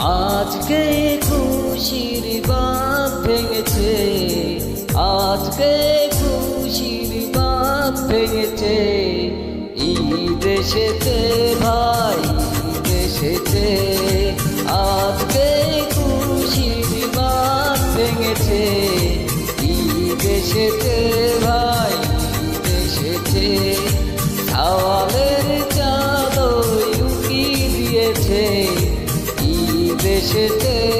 আজকে খুশির বাপ ভেঙেছে, আজকে খুশির বাপ ভেঙেছে। দেশেতে ভাই দেশেতে আজকে খুশির বাপ ভেঙেছে দেশেতে এসেছে।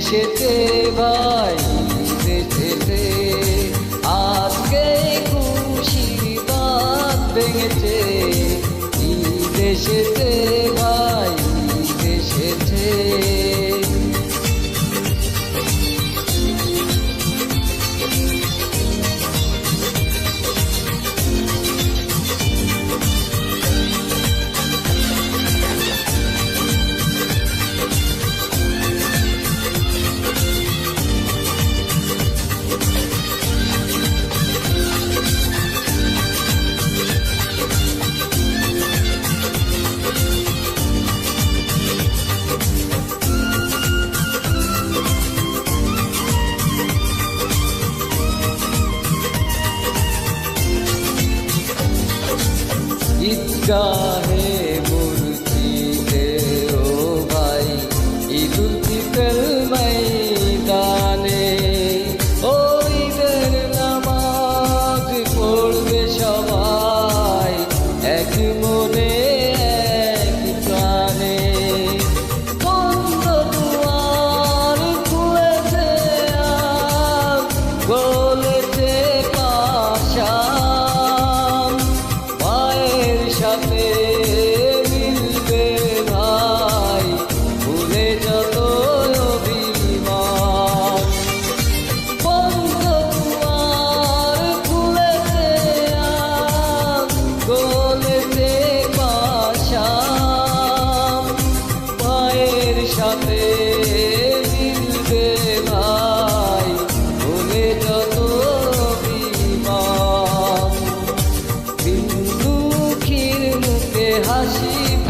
দেশেতে বাইরে দেশেতে আজকে খুশি বাদ ভেঙেছে দেশেতে चाहे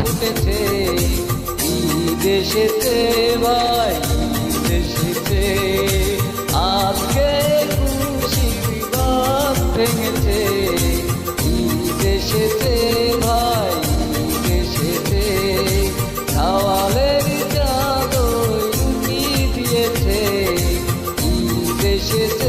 ফুটেছে দেশেতে ভাই দেশেতে আজকে খুশি বাস ভেঙেছে। দেশেতে ভাই দেশেতে খাওয়ালের চাদর দিয়েছে। দেশেতে